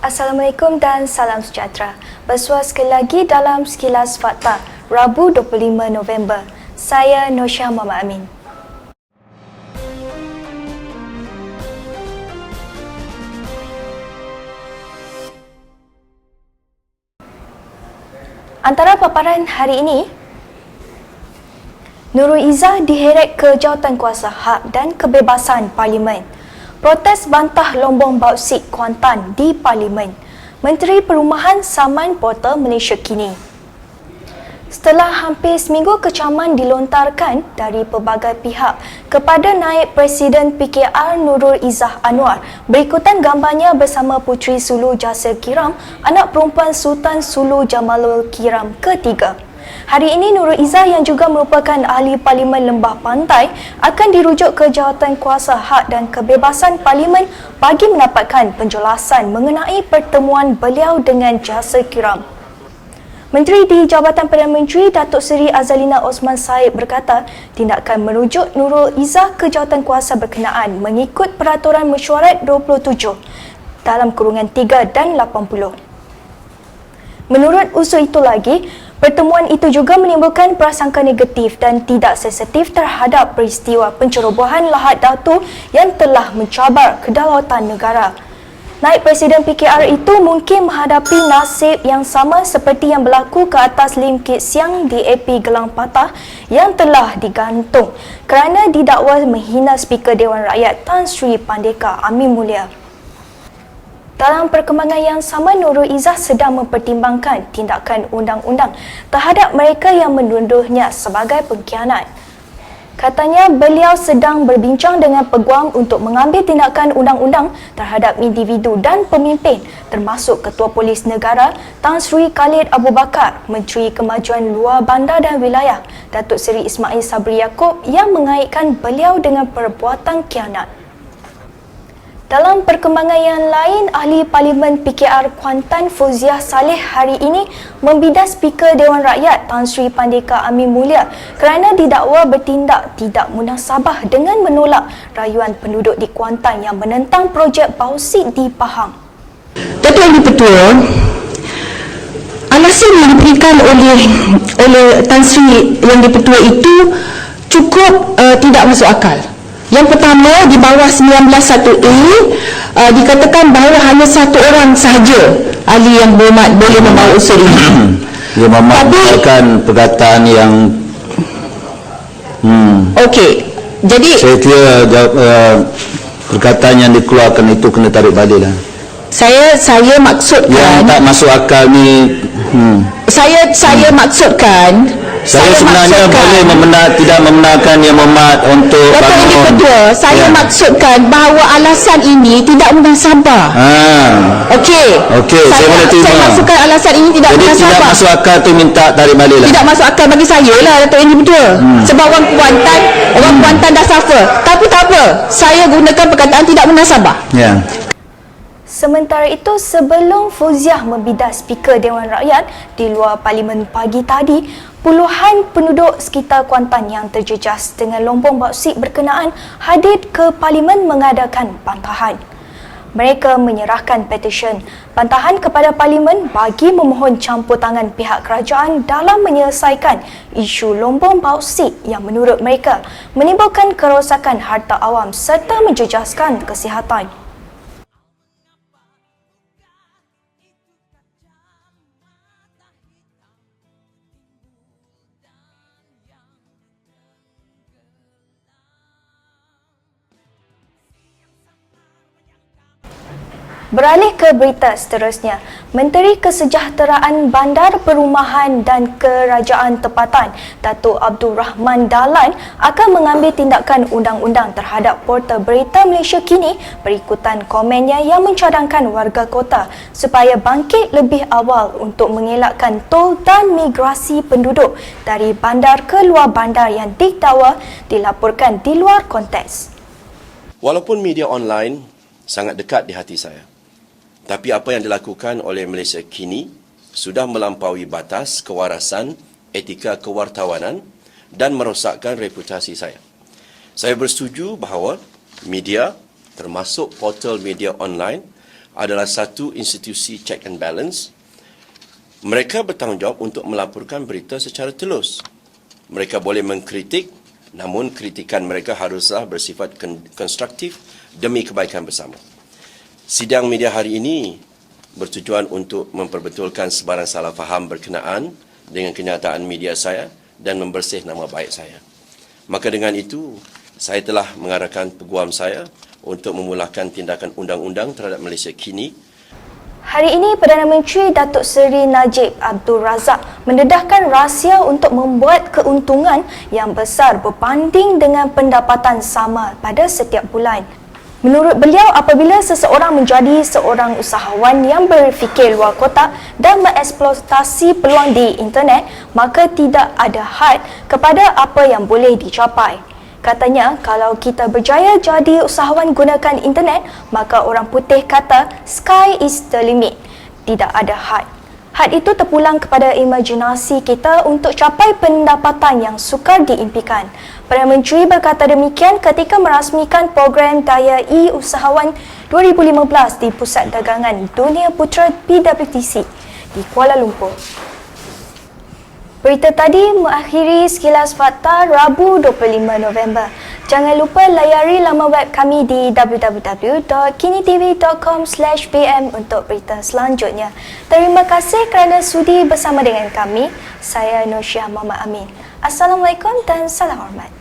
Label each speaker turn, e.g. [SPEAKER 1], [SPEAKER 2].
[SPEAKER 1] Assalamualaikum dan salam sejahtera. Bersua sekali lagi dalam Sekilas Fakta, Rabu 25 November. Saya Nosha Muhammad Amin. Antara paparan hari ini, Nurul Izzah diheret ke jawatankuasa hak dan kebebasan Parlimen. Protes bantah lombong bauksit Kuantan di Parlimen. Menteri Perumahan Saman Portal Malaysia kini. Setelah hampir seminggu kecaman dilontarkan dari pelbagai pihak kepada naib Presiden PKR Nurul Izzah Anwar, berikutan gambarnya bersama Puteri Sulu Jasir Kiram, anak perempuan Sultan Sulu Jamalul Kiram ketiga. Hari ini Nurul Izzah yang juga merupakan ahli Parlimen Lembah Pantai akan dirujuk ke jawatan kuasa hak dan kebebasan Parlimen bagi mendapatkan penjelasan mengenai pertemuan beliau dengan Jasir Kiram. Menteri di Jabatan Perdana Menteri Datuk Seri Azalina Osman Said berkata tindakan merujuk Nurul Izzah ke jawatan kuasa berkenaan mengikut Peraturan Mesyuarat 27 dalam kurungan 3 dan 80. Menurut usul itu lagi, pertemuan itu juga menimbulkan prasangka negatif dan tidak sensitif terhadap peristiwa pencerobohan lahat datu yang telah mencabar kedaulatan negara. Naib Presiden PKR itu mungkin menghadapi nasib yang sama seperti yang berlaku ke atas Lim Kit Siang di AP Gelang Patah yang telah digantung kerana didakwa menghina Speaker Dewan Rakyat Tan Sri Pandeka Amin Mulia. Dalam perkembangan yang sama, Nurul Izzah sedang mempertimbangkan tindakan undang-undang terhadap mereka yang menuduhnya sebagai pengkhianat. Katanya beliau sedang berbincang dengan peguam untuk mengambil tindakan undang-undang terhadap individu dan pemimpin termasuk Ketua Polis Negara Tan Sri Khalid Abu Bakar, Menteri Kemajuan Luar Bandar dan Wilayah Datuk Seri Ismail Sabri Yaakob yang mengaitkan beliau dengan perbuatan kianat. Dalam perkembangan yang lain, Ahli Parlimen PKR Kuantan Fauziah Saleh hari ini membidas Speaker Dewan Rakyat Tan Sri Pandeka Amin Mulia kerana didakwa bertindak tidak munasabah dengan menolak rayuan penduduk di Kuantan yang menentang projek bausit di Pahang.
[SPEAKER 2] Datuk Yang Di-Pertua, alasan yang diberikan oleh oleh Tan Sri Yang Di-Pertua itu cukup uh, tidak masuk akal. Yang pertama di bawah 191A uh, dikatakan bahawa hanya satu orang sahaja ahli yang berhormat boleh membawa usul ini.
[SPEAKER 3] Dia memaafkan perkataan yang hmm,
[SPEAKER 2] Okey. Jadi
[SPEAKER 3] saya kira jawab, uh, perkataan yang dikeluarkan itu kena tarik balik lah.
[SPEAKER 2] saya saya
[SPEAKER 3] Yang
[SPEAKER 2] maksudkan
[SPEAKER 3] tak masuk akal ni hmm,
[SPEAKER 2] saya saya maksudkan
[SPEAKER 3] saya sebenarnya boleh membenar, tidak membenarkan yang memat untuk
[SPEAKER 2] Yang
[SPEAKER 3] bangun.
[SPEAKER 2] Di-Pertua, saya
[SPEAKER 3] Ya.
[SPEAKER 2] maksudkan bahawa alasan ini tidak munasabah.
[SPEAKER 3] Ah,
[SPEAKER 2] Okey.
[SPEAKER 3] Okey, saya boleh terima.
[SPEAKER 2] Saya maksudkan alasan ini tidak
[SPEAKER 3] jadi tidak
[SPEAKER 2] munasabah.
[SPEAKER 3] masuk akal tu minta tarik balik lah.
[SPEAKER 2] Tidak masuk akal bagi saya lah Datuk Yang Di-Pertua. Hmm. Sebab orang Kuantan, orang Kuantan dah suffer. Tapi tak apa. Saya gunakan perkataan tidak munasabah.
[SPEAKER 3] Ya.
[SPEAKER 1] Sementara itu, sebelum Fauziah membidas Speaker Dewan Rakyat di luar Parlimen pagi tadi, puluhan penduduk sekitar Kuantan yang terjejas dengan lombong bauksit berkenaan hadir ke Parlimen mengadakan bantahan. Mereka menyerahkan petisyen bantahan kepada Parlimen bagi memohon campur tangan pihak kerajaan dalam menyelesaikan isu lombong bauksit yang menurut mereka menimbulkan kerosakan harta awam serta menjejaskan kesihatan. Beralih ke berita seterusnya, Menteri Kesejahteraan Bandar Perumahan dan Kerajaan Tempatan Datuk Abdul Rahman Dahlan akan mengambil tindakan undang-undang terhadap portal berita Malaysia kini berikutan komennya yang mencadangkan warga kota supaya bangkit lebih awal untuk mengelakkan tol dan migrasi penduduk dari bandar ke luar bandar yang didakwa dilaporkan di luar konteks.
[SPEAKER 4] Walaupun media online sangat dekat di hati saya, tapi apa yang dilakukan oleh Malaysia kini sudah melampaui batas kewarasan etika kewartawanan dan merosakkan reputasi saya. Saya bersetuju bahawa media termasuk portal media online adalah satu institusi check and balance. Mereka bertanggungjawab untuk melaporkan berita secara telus. Mereka boleh mengkritik, namun kritikan mereka haruslah bersifat kon- konstruktif demi kebaikan bersama. Sidang media hari ini bertujuan untuk memperbetulkan sebarang salah faham berkenaan dengan kenyataan media saya dan membersih nama baik saya. Maka dengan itu, saya telah mengarahkan peguam saya untuk memulakan tindakan undang-undang terhadap Malaysia kini
[SPEAKER 1] Hari ini, Perdana Menteri Datuk Seri Najib Abdul Razak mendedahkan rahsia untuk membuat keuntungan yang besar berbanding dengan pendapatan sama pada setiap bulan. Menurut beliau, apabila seseorang menjadi seorang usahawan yang berfikir luar kotak dan mengeksploitasi peluang di internet, maka tidak ada had kepada apa yang boleh dicapai. Katanya, kalau kita berjaya jadi usahawan gunakan internet, maka orang putih kata sky is the limit. Tidak ada had. Had itu terpulang kepada imajinasi kita untuk capai pendapatan yang sukar diimpikan. Perdana Menteri berkata demikian ketika merasmikan program Daya E-Usahawan 2015 di Pusat Dagangan Dunia Putra PWTC di Kuala Lumpur. Berita tadi mengakhiri sekilas fakta Rabu 25 November. Jangan lupa layari laman web kami di www.kinitv.com/pm untuk berita selanjutnya. Terima kasih kerana sudi bersama dengan kami. Saya Nur Syah Muhammad Amin. Assalamualaikum dan salam hormat.